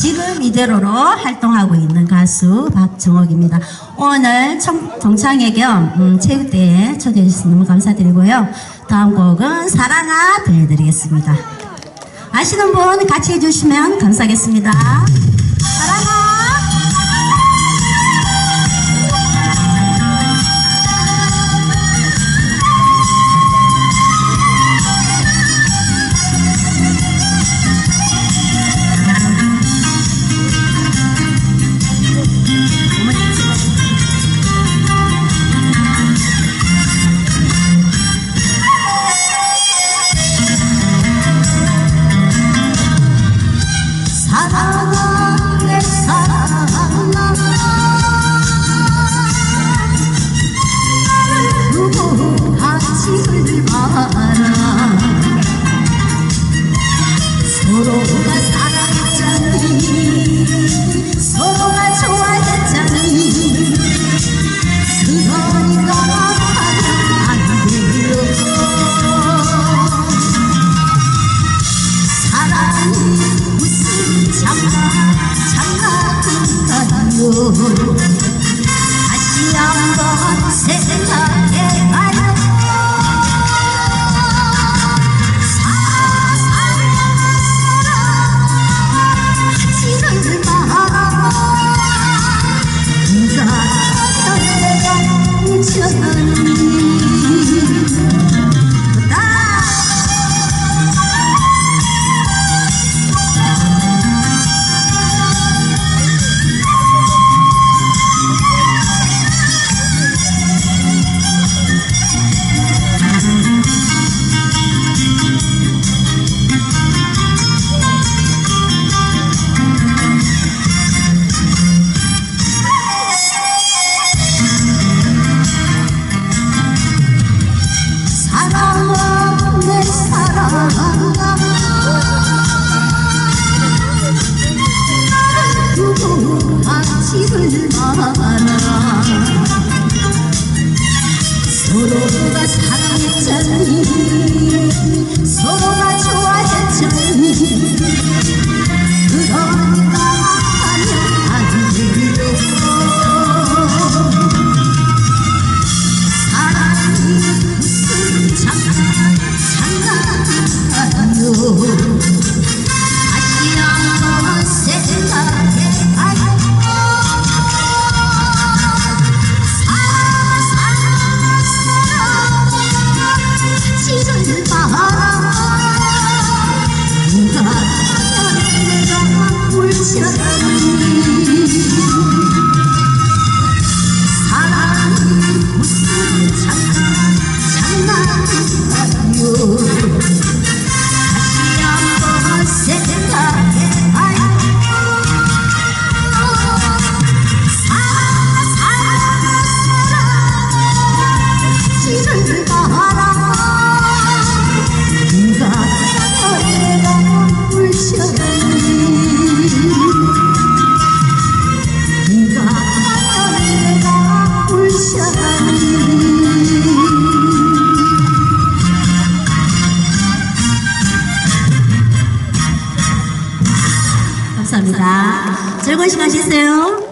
지금 이대로로 활동하고 있는 가수 박정옥입니다. 오늘 청, 동창회 겸 음, 체육대회에 초대해 주셔서 너무 감사드리고요. 다음 곡은 사랑아 들려드리겠습니다. 아시는 분 같이 해주시면 감사하겠습니다. 사랑아 서로가 사랑했잖니. 서로가 좋아했잖니. 그거니까 하면 안 돼요. 사랑이 무슨 장난 장난인가요 내가 가지를 마라 서로가 사랑했잖니 감사합니다. 즐거운 시간 되세요.